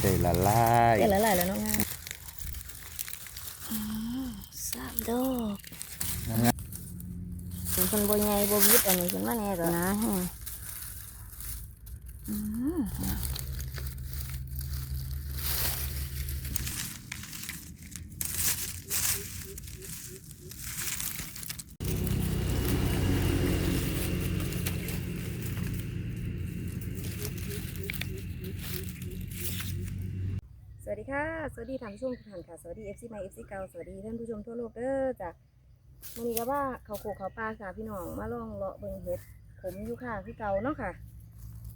ได้ละลายเดี๋ยวหลายๆแล้วน้องงามอืมสามดอกเป็นคนบ่ใหญ่บ่วิดอันนี้ขึ้นมาแน่ก็นะฮะอืม สวั สดีค่ะสวัสดีท่านผู้ชมทุกท่านค่ะ สวัสดี FC ใหม่ FC เก่าสวัสดีท่านผู้ชมทั่วโลกเด้อจ้ะวันนี้ก็ว่าเขาโขกเขาปลาค่ะพี่น้องมาลองเลาะเบิ่งเห็ดผมอยู่ค่ะคือเก่าเนาะค่ะ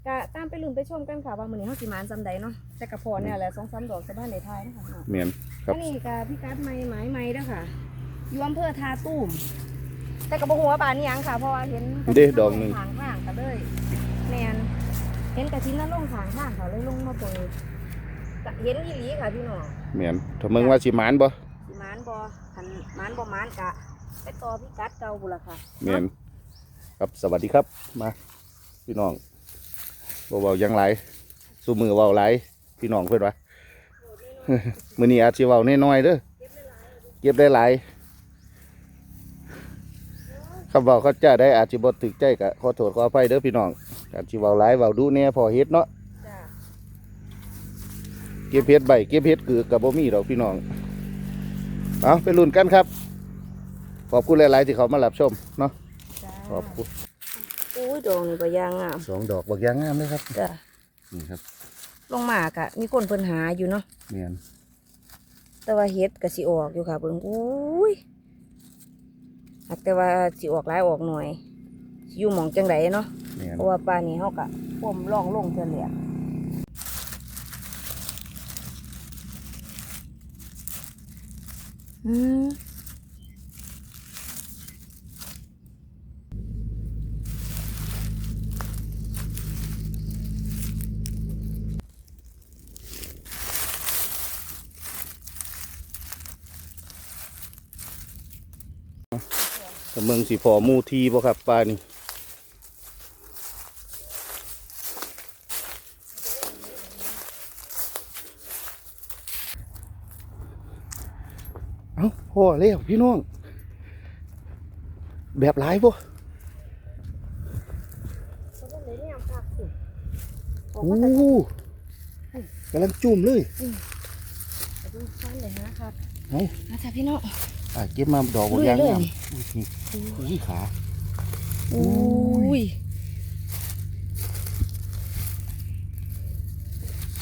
กะตามไปลุ้นไปชมกันค่ะว่ามื้อนี้เฮาสิมานจำใดเนาะแต่กระพอเนี่ยแหละ2-3ดอกสะบ้านในไทยเนาะค่ะเมียนครับ อันนี้ก็พี่กัดไม้ไม้ไม้เด้อค่ะอยู่อำเภอทาตุ้มแต่ก็บ่ฮู้ว่าบ้านนี้หยังค่ะเพราะว่าเห็นเด้ดอกหนึ่ง ทางข้างๆก็เลยแม่นเห็นกระทิ้นนั่นลงทางข้างเขาเลยลงมาตรงนี้ก็ เห็นอีหลีค่ะพี่น้องเมียนถ้ามึงว่าสิหมานบ่สิหมานบ่คันหมานบ่หมานกะไปต่อพี่กัดเก่าบุนละค่ะเมียนครับสวัสดีครับมาพี่น้องบ่เว้าหยังหลายสู้มือเว้าหลายพี่น้องเพิ่นว่ามื้อนี้อาจสิเว้าน้อยๆเด้อเก็บได้หลายคำเว้าเขาจะได้อาจสิบ่ถึกใจก็ขอโทษขออภัยเด้อพี่น้องอาจสิเว้าหลายเว้าดูแหน่พอเฮ็ดเนาะจ้าเก็บเฮ็ดใบเก็บเฮ็ดคือกับบ่มีดอกพี่น้องเอาไปลุ้นกันครับ ขอบคุณหลาย ๆ ที่เขามารับชมเนาะจ้าขอบคุณอุ้ยดอกนี่ก็ยางงามสองดอกบักยางงามเลยครับจ้านี่ครับ ลงมากะมีคนเพิ่นหาอยู่เนาะเมียนแต่ว่าเฮ็ดก็สิออกอยู่ค่ะเบิ่งอุ้ยหักแต่ว่าสิออกหลายออกหน่อยสิอยู่หม่องจังไดเนาะเมียนเพราะว่าปลานี้เขากะพ่มล่องลงเทือนเหลีย ต่เมืองสีพอมูทีบ่ครับปลานี่ พ่อเลี้ยวพี่น้อง แบบหลายบ่เขาก็เลยเนี่ยพักสิโอ้กำลังจุ่มเลยไปดูฟันเลยนะครับเอ้านะจ๊ะพี่น้องอะเก็บมาดอกบักยางงามอุ้ยนี่อุ้ยขาอุ้ย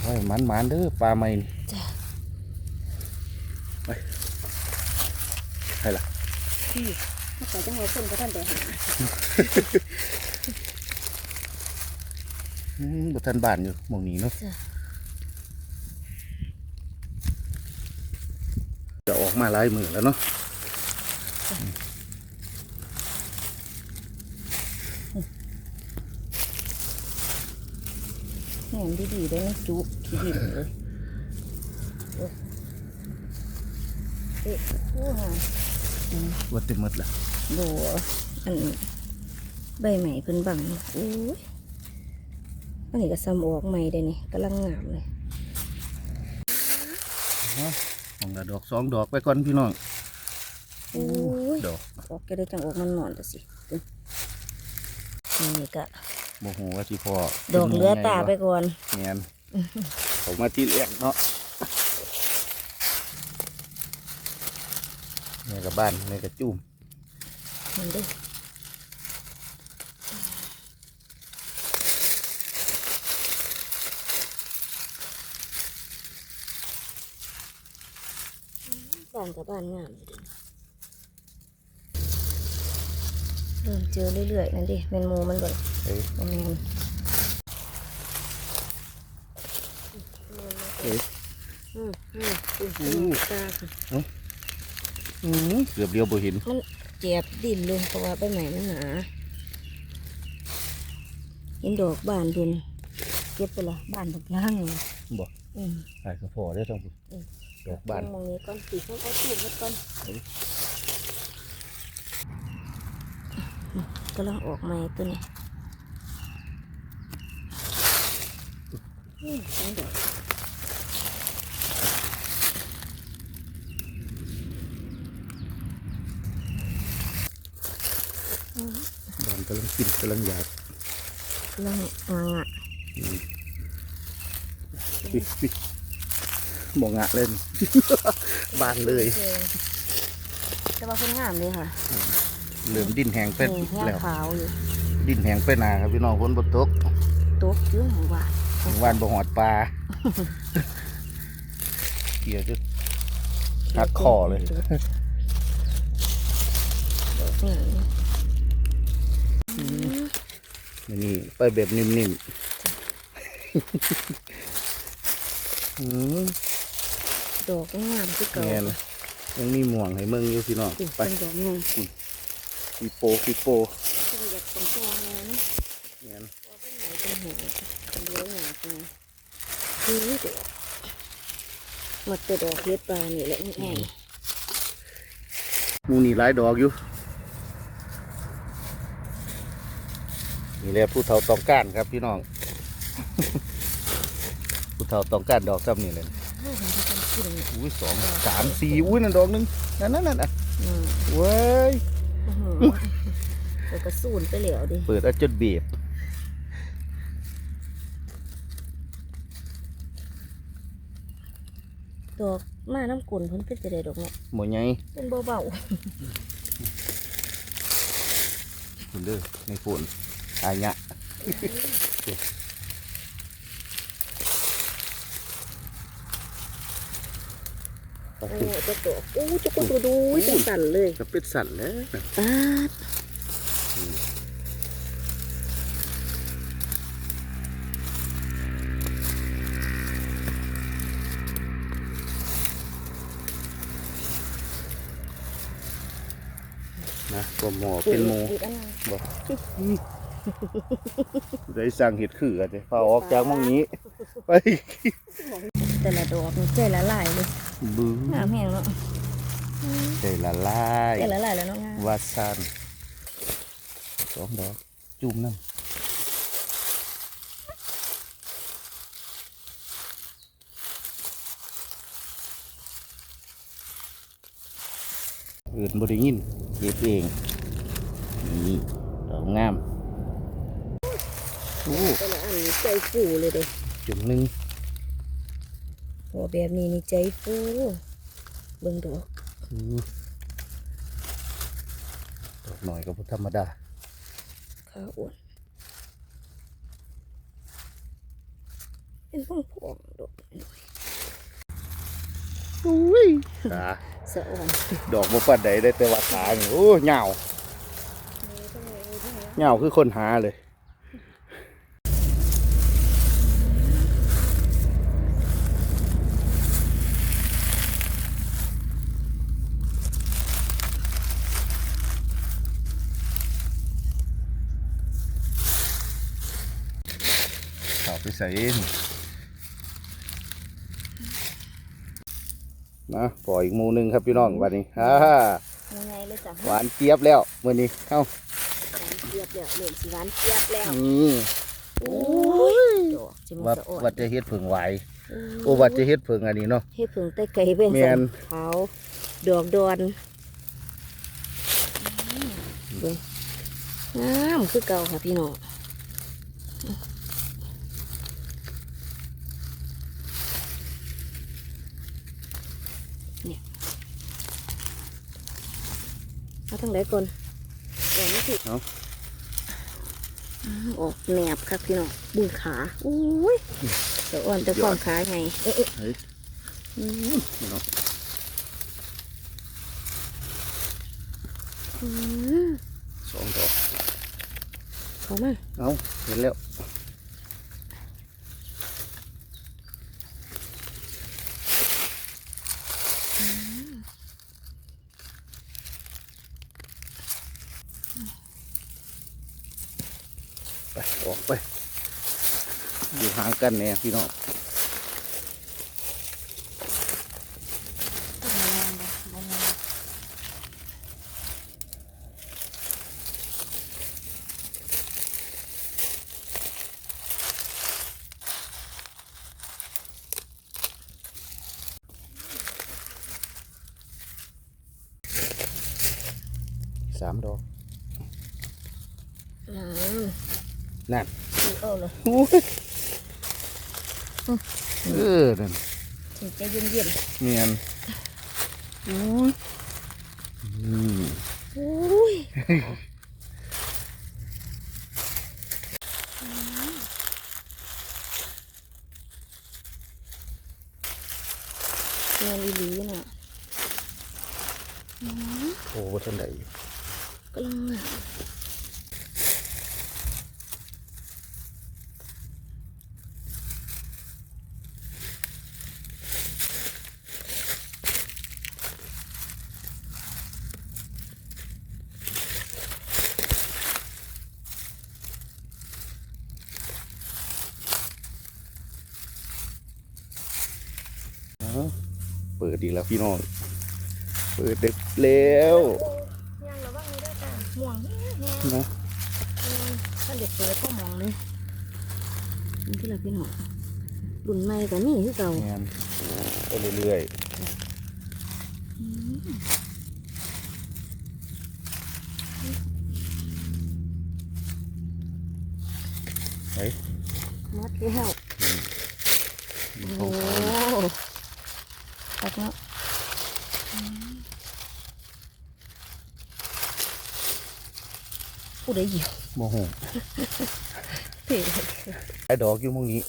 โอ้ยมันมันๆเด้อปลาใหม่นี่จ้ะ ไป ให้ล่ะพี่ถ้าเกิดจังหวะคนก็ท่านแต่หาอืมบทันบานอยู่หมองนี้เนาะจ้ะจะออกมาหลายมือแล้วเนาะแหนดีๆได้ไหมจุขี้ดินเลยโอ้เอ๊ะโอ้ห่า ว่าเต็มหมดละดูอันใบใหม่เพิ่นบังโอ้ยอันนี้ก็ซ้ำออกใหม่ได้นี่กำลังงามเลยมองละดอกสองดอกไปก่อนพี่น้องโอ้ยดอกออกแกได้จังออกมันนอนแต่สินี่ก็โมโหว่าที่พอดอกเหลือตาไปก่อนเนียนผมมาที่แรกเนาะ นี่กับบ้านนี่กับจุ่มมันเด้อบ้านกับบ้านงามอยู่เด้อเริ่มเจอเรื่อยๆนั่นดิแมนโมมันบ่เอ้ยบ่แมนเอ้ยอืมอืมอืมอู้อืมตาค่ะอืม เกือบเดียวบ่เห็นมันเจ็บดินเลยเพราะว่าใบใหม่มันหนาเห็นดอกบานดุนเก็บไปละบานบักย่างบ่อืมไอ้กระพอได้อทั้งผู้ดอกบ้านมองนี้ก่อนสีเขาเอาถูกไว้ก่อนกำลังออกใหม่ตัวนี้อืมสองดอกำลังกินกำลังอยากเรื่องอ่างอะปิดปิดมองงะเล่น บานเลย แต่ว่าคนงามเลยค่ะ เหลือมดินแหงเป็นนี่แห้งแล้วขาวอยู่ดินแหงไปนาครับพี่น้องฝนบนตกตกอยุ่หมู่บ้านวานบ่หอดปลาเกี่ยวจะหักคอเลย ดอก นี่นี่ไปแบบนิ่มๆอืมดอกงามคือเก่าแม่นยังมีหม่วงให้เมืองอยู่พี่น้องติไปเป็นดอกงามปีโปปีโปก็อยากส่งตัวงานนะแม่นว่าเป็นไหนเป็นหัวคนเดียวหนาจังคือเดี๋ยวมาแต่ดอกเฮ็ดปลานี่แหละนี่ไงหมูนี่หลายดอกอยู่ นี่แหละผู้เฒ่าต้องการครับพี่น้อง ผู้เฒ่าต้องการดอกซ้ำนี่เลยเฮ้ยมันจะเป็นขึ้นอุ้ยสองสามสี่อุ้ยนั่นดอกหนึงนั่นนั่นนั่นอะอืมเว้ยอื้อหือเดี๋ยวกระสูนไปเหลวดิ เปิดอาจนเบียบดอกมาน้ำกุนเพิ่นเป็นจะได้ดอกเนี่ยหมดไงเป็นเบาคุณเด้อในฝน อายะๆโอ้จะดอกโอ้จะกุนดูจังสั่นเลยจะเป็นสัตว์แล้วนะปาดนะก็หมอเป็นหมูอีกอันหนึ่งบอก ได้สั่งเห็ดคือกันเลยพาออกจากหมองนี้ไปแต่ละดอกมันใจละลายเลยบื้องามแห้งเนาะใจละลายใจละลายแล้วเนาะงามวาซันสองดอกจุ่มน้ำอื่นบริยินเก็บเองนี่ดอกงาม โอ้แต่ละอันนี่ใจฟูเลยเด้จุ่มหนึ่งโอ้แบบนี้นี่ใจฟูเบิ่งดอกอืมดอกหน่อยก็บ่ธรรมดาขาวอ้วนเป็นพวงพวงๆดอกน้อยอุ้ยขาสะอ่อนดอกบ่ปันใดได้แต่ว่าขานี่โอ้เหงาเหงาคือคนหาเลย เข้าไปใส่เองนะปล่อยอีกหมูหนึงครับพี่น้องวันนี้ฮ่ายังไงเลยจ้ะหวานเจี๊ยบแล้วมื่อนี้เข้าหวานเจี๊ยบแล้วเริ่มสิหวานเจี๊ยบแล้วนี่โอ้ยดอกจิมว่าสะอ่อนว่าจะเฮ็ดเผึ่งไหวโอ้ว่าจะเฮ็ดเผึ่งอันนี้เนาะเฮ็ดผึ่งใต้ไก่เป็นแม่สันนขาวดอกดอนเบิ่งงามคือเก่าค่ะพี่น้อง เอาทั้งไหนก่อนเดี๋ยวไม่ผิดเอาออกแหนบครับพี่น้องบุญขาอุ้ยเดี๋ยวอ่อนจะฟองขาไงเอ๊ะเอ๊ะเฮ้ยอืมพี่น้องอืมสองดอกเขามาเอาเห็นแล้วไปออกไป อยู่ห่าง กันเนี่ยพี่น้องสามดอกอนั่นถือเอาเลยโอ้ย เออนั่นถือใจเย็นเย็นเมียนโอ้ยอืมๆอุ้ยเงินอีหลีน่ะโอ้บ่ทันได้กำลังงาม แล้วพี่น้องเปิดเด็กแล้วยังระวังเลยด้วยจ้าห่วงแห้งนะถ้าเด็กเปิดก็มองเลยนี่ที่เราพี่น้องรุ่นใหม่กับนี่คือเก่าเมียนไปเรื่อยๆเฮ้ยมัดแล้วโอ้ตัดเนาะ ผู้ใดเหยียบโมโหเผ็ดไอ้ดอกอยู่หมองนี้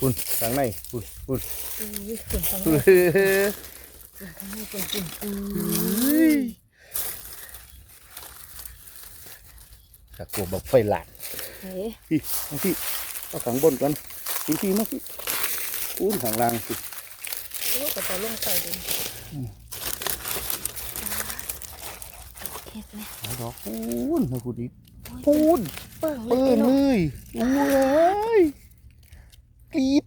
คุณทางในคุณคุณอุ้ยฝุ่นทั้งหมเฮ้ดยทั้งหมดฝุ่นฝุ่นฝุ่นตะกัวบอกไฟหลานเฮ้ยพี่มาพี่เอาขังบนกันพี่พี่มาพี่อุ้นข้างล่างสิโอ้ก็จะลงไปดู เฮ็ดไหมไอ้ดอกปูนนะคุณดิปูนเปิ้งเลเปิยดเนาะเลยโอ้ยกรีด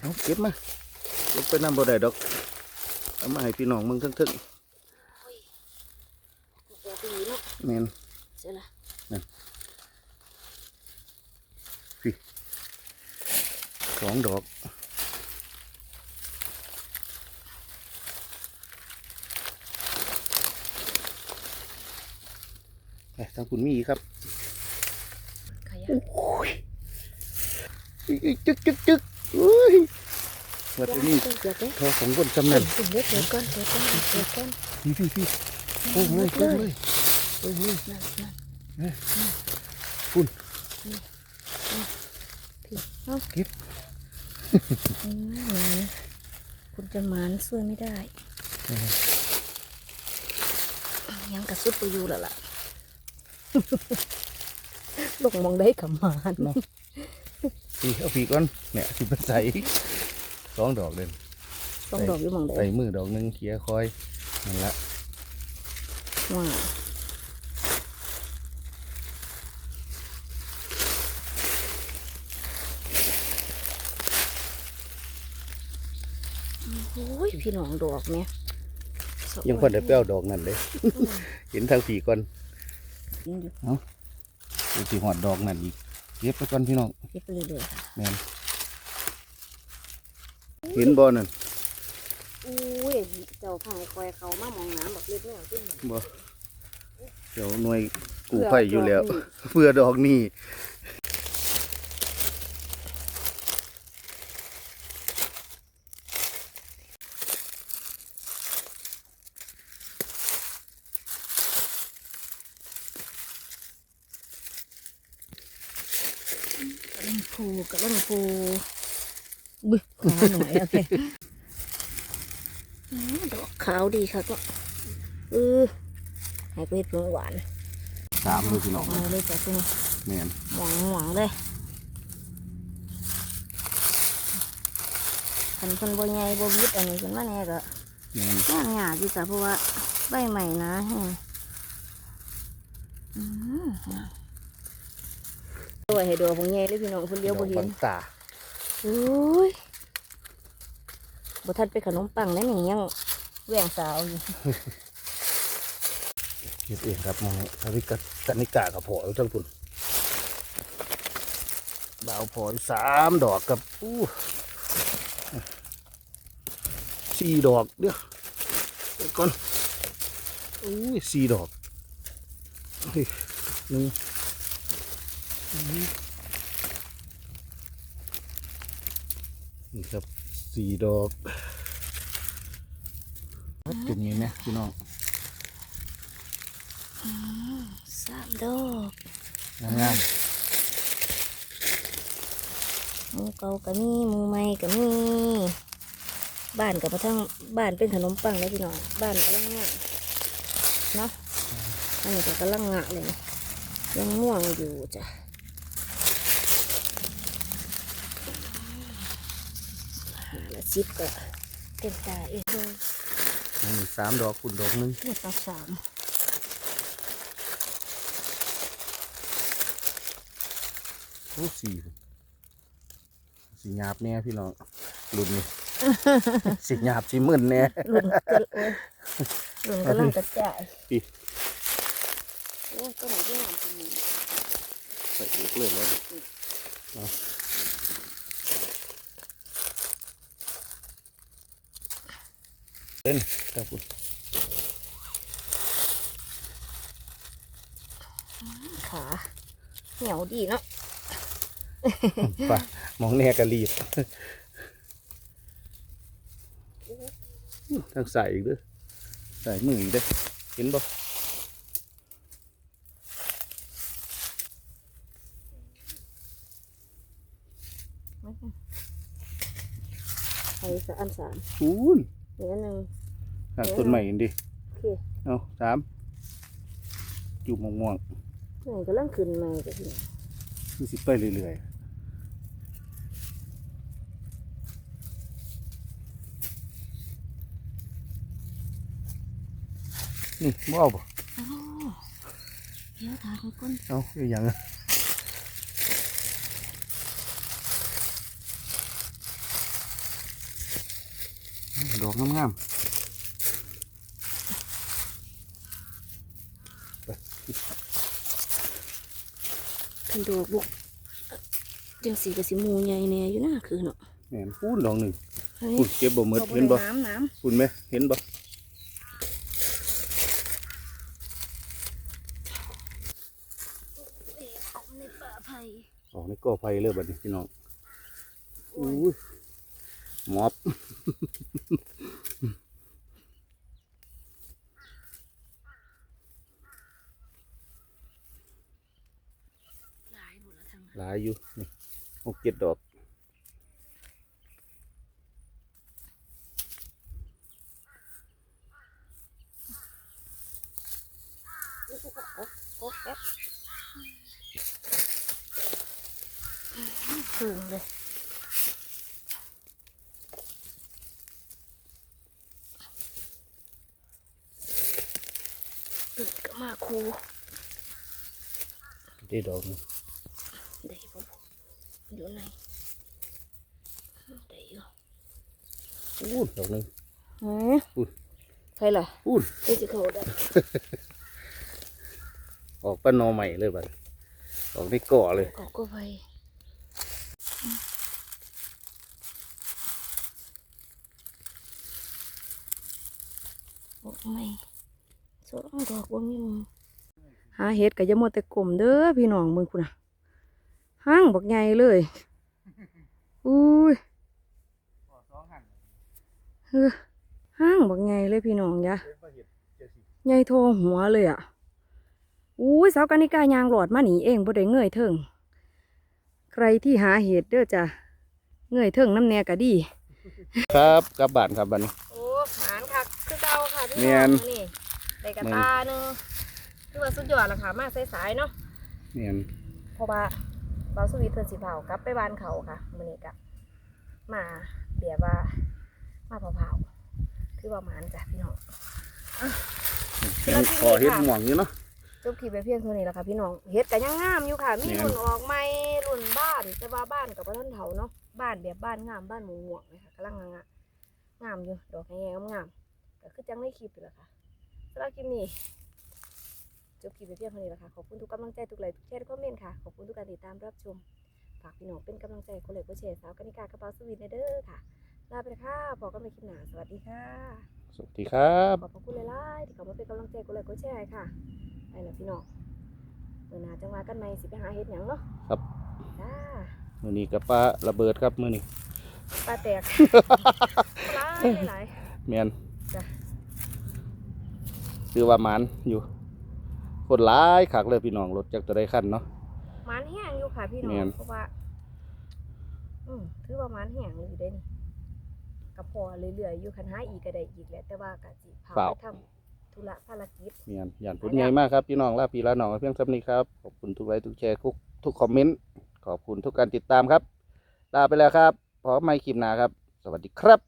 เอาเก็บมาเก็บไปนำบ่ได้ดอกเอามาให้พี่น้องมึงทึ่งบอกดีเนาะๆแมนเสร็จละสองดอก ไปทางคุณมีอีกครับขยะโอ้ยอีกจึกจึกจึกอุ้ยวัดอันนี้เดี๋ยวเด้ทอของคนจำเปินั่ดนเปิดเปิดเปิดก่อนเปิดก่อนเปิดก่อนพี่พี่พี่โอ้ยเลยโอ้ยเลยโอ้ยเลยนั่นนั่นคุณเอาเก็บอืมหมานคุณจะหมานช่วยไม่ได้ยังกระซุบไปอยู่แล้วล่ะ ลงมองได้กับหมานเนาะพี่เอาพี่ก่อนเนี่ยสิเป็นใส่สองดอกเด่นต้องดอกอยู่มองได้ใส่มือดอกหนึงเคียคอยนั่นละว้าวโอ้ยพี่น้องดอกเนี่ยยังพอได้เปรี้ยวดอกนั่นเลยเห็นทางผีก่อน ยังอยู่ดูสิหอดดอกนั่นอีกเก็บไปก่อนพี่น้องเก็บไปเรื่อยๆค่ะแมนเห็นบ่นั่นอุ้ยเจ้าพายคอยเขามามองน้ำแบบเล็กน้อยขึ้นบ่เดี๋ยวหน่วยกู้ภัยอยู่แล้ว เพื่อดอกนี่ กระลังพูกระลังพู บึ้ขาหน่อยโอเคอืมดอกขาวดีค่ะก็เออให้กูเห็ดเพื่อหวานสามเลยพี่น้องเอาเลยจ้ะคุณแมนหวงหวงเลยคันคนบ่ใหญ่บ่วิดอันนี้ขึ้นมาแน่ก็แมนย่างหยาบอยู่จ้ะเพราะว่าใบใหม่นะแฮะอืมตัวให้ดอกบ่ใหญ่เลยพี่น้องคนเดียวบ่เห็ดอกนบางตาโอ้ย บ่ทันไปขนมปังนะนี่ยังแหวงสาวอยู่เก็บเองครับมองทวิกกันิกากับพออยู่ทั้งปุ่นบ่าวพอสามดอกกับอู้สี่ดอกเดี๋ยวก่อนอู้สี่ดอกหนึ่งนี่ครับ สี่ดอกจุ่มนี้ไหมพี่น้องสามดอกงามหมูเก่าก็มีหมูใหม่ก็มีบ้านกับพระทั้งบ้านเป็นขนมปังเลยพี่น้องบ้านกำลังงะเนาะอันนี้ก็กำลังงะเลยนะยังม่วงอยู่จ้ะ หาละชิปก็เต็มตาเองเลยๆนี่สามดอกคุณดอกหนึงหมดตาสามโอ้สี่สีหยาบแน่พี่น้องรุ่นนี้สีหยาบสีมึนแน่หลุนกระโอ้ยหลุนกำลังกระจายอีโอ้ยก็ไหนที่งามตรงนี้ใส่อีกเลยเลย เอาเล่นครับคุณขาเหนียวดีเนาะป่ะมองแน่กะรีบทั้งใส่อีกเด้วยใส่มืออีกเด้อเห็นบ่ไอ้สะอันสามคูณเหลือหนึ่ง หักต้นใหม่กันดิโอเคเอาสามจุ่มม่วงหนึ่งกำลังขึ้นมาจ้ะพี่ๆมีสิไปเรื่อยๆนี่บ่เอาบ่โอ้เดี๋ยวทาเขาก้นเอาอีกอย่างอะดอกงามๆ ดอกบุกจังสีกับสีมูใหญ่แน่อยู่น่าคือเนาะแหมพูนดอกหนึ่งเฮ้ยพูนเก็บบ่หมดขาเห็นบ่น้ำน้พูนไหมเห็นบ่ำเอาในป่าไผ่ออกในก่อไฟเลยบัดนี้พี่น้องอู้ยหมอบ หลาย หลายอยู่นี่หกเจ็ดดอกโอ๊ะแป๊บถึงเลยตึกก็มาครูได้ดอกนึง อยู่ไหนได้อยู่อู้ดอกหนึงหืออุ้ยใครล่ะอู้ดไอ้จะเขาได้ ออกป้านอใหม่เลยบัดออกในก่อเลยก็ก็ไปโอ้ไม่สองดอกว่ามีมึงหาเห็ดก็อย่ามัวแต่กลมเด้อพี่น้องมึงคุณน่ะ ห้างบักใหญ่เลยอุ้ยเฮ้อห้างบักใหญ่เลยพี่น้องยะใหญ่โทหัวเลยอะอุ้ยสาวกานิกายางหลอดมาหนีเองบ่ได้เงยเถิงใครที่หาเห็ดเด้อจ้ะเงยเถิงน้ำแนกะดี ครับกลับบ้านครับบัดนี้โอ้หานค่ะคือเก่าค่ะพี่แม่นนี่ได้กระตาหนึงคือว่าสุดยอดละค่ะมาสายๆเนาะเนี่ยเพราะว่าเบาสวีทเพิ่นสิเผากลับไปบ้านเขาค่ะมื้อนี้ก็มาเบียว่ามาเผาๆคือว่าหมานจ้ะพี่น้องยังพอเห็ดหม่วงอยู่เนาะจบคลิปไปเพียงเท่านี้แล้วค่ะพี่น้องเฮ็ดก็ยังงามอยู่ค่ะ มีแม่นรุ่นออกใหม่รุ่นบ้านแต่ว่าบ้านกับบ่ทันเฒ่าเนาะบ้านแบบบ้านงามบ้านหมูหมวกเลยค่ะกำลังงามๆงามอยู่ดอกแง่ๆงามๆก็คือจังในคลิปนี่แหละค่ะสำหรับคลิปนี้ จบคลิปไปเพียงเท่านี้แล้วค่ะขอบคุณทุกกำลังใจทุกไลค์ทุกแชร์ทุกคอมเมนต์ค่ะขอบคุณทุกการติดตามรับชมฝากพี่น้องเป็นกำลังใจคนเล็กคนแชร์สาวกนิกากระเป๋าสวีทเด้อค่ะลาไปแล้วค่ะพบกันใหม่คลิปหน้าสวัสดีค่ะสวัสดีครับขอบพระคุณหลายๆที่เข้ามาเป็นกำลังใจคนเล็กคนแชร์ค่ะไปแล้วพี่น้องเมื่อหนาจังหวะกันไหมสิไปหาเฮ็ดหยังเนาะครับจ้ามื้อนี้กับปลาระเบิดครับมื้อนี้ปลาแตกปลาหลายแม่นจ้ะคือว่าหมานอยู่ คนหลายคักเลยพี่น้องรถจักรได้คันเนาะมันแห้งอยู่ค่ะพี่น้อแม่งเพราะว่าอืมถือว่ามันแห้งเลยอยู่ได้นี่กระพอเรื่อยๆอยู่คันหาอีกก็ได้อีกแหละแต่ว่ากะสิพาไปทำธุระภารกิจแม่นย่านพุ่นใหญ่มากครับพี่น้องลาพี่ลาน้องเพียงเท่านี้ครับขอบคุณทุกไลค์ทุกแชร์ทุกทุกคอมเมนต์ขอบคุณทุกการติดตามครับลาไปแล้วครับพร้อมไม่คลิปหนาครับ สวัสดีครับ